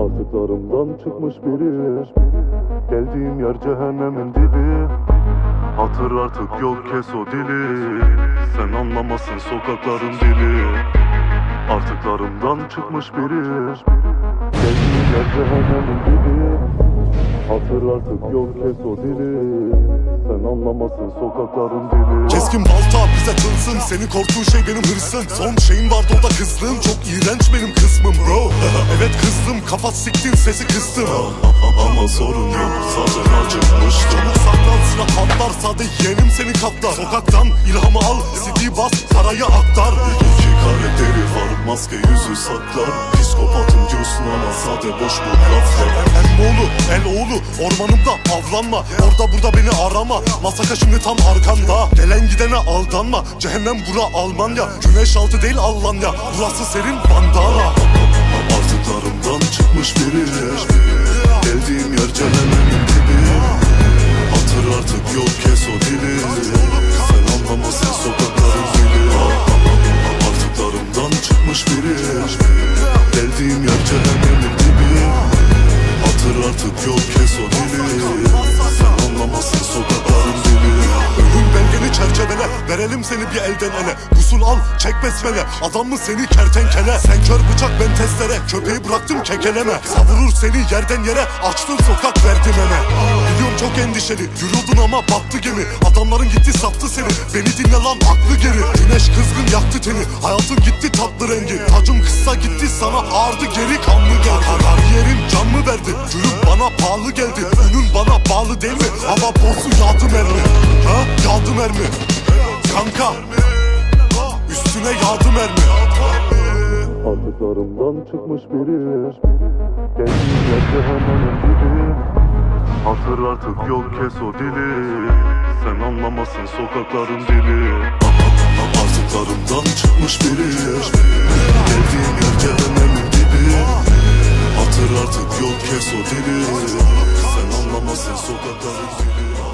Artıklarımdan çıkmış biri. Geldiğim yer cehennemin dibi. Hatır artık yok kes o dili. Sen anlamasın sokakların dili. Artıklarımdan çıkmış biri. Geldiğim yer cehennemin dibi artık yok kes o dili. Sen anlamasın sokakların dili. Keskin balta bize tılsın Senin korktuğun şey benim hırsın Son şeyin vardı o da kızlığım. Çok iğrenç benim kısmım bro. Evet kızdım kafa siktin sesi kıstım. Ama sorun yok zaten acıkmıştım Çabuk sıra patlar Sade yeğenim senin katlar. Sokaktan ilhamı al CD bas parayı aktar. İki karakteri var maske yüzü saklar. Psikopatım diyorsun ama sade boş bu laflar Emmoğlu, el oğlu Ormanımda avlanma. Orada burada beni arama. Masaka şimdi tam arkanda. Gelen gidene aldanma. Cehennem bura Almanya. Güneş altı değil Almanya. Burası serin bandana. Artıklarımdan çıkmış biri cehennemin dibi Hatır artık yok kes o dili. Sen anlamasın sokakların dili. Ölüm belgeni çerçevele Verelim seni bir elden ele. Usul al çek besmele. Adam mı seni kertenkele? Sen kör bıçak ben testere. Köpeği bıraktım kekeleme. Savurur seni yerden yere Açtın sokak verdin ene Biliyorum çok endişeli Yürüyordun ama battı gemi. Adamların gitti sattı seni. Beni dinle lan aklı geri. Güneş kızgın yaktı teni. Hayatın gitti tatlı rengi. Tacım kısa gitti sana ağırdı geri bağlı değil mi? Ama bozu yağdı mermi. Ha? Yağdı mermi. Kanka. Üstüne yağdı mermi. Artıklarımdan çıkmış biri. Yer cehennemin dibi. Hatır artık yok kes o dili. Sen anlamasın sokakların dili. Artıklarımdan çıkmış biri o dili Sen anlamasın sokakların dili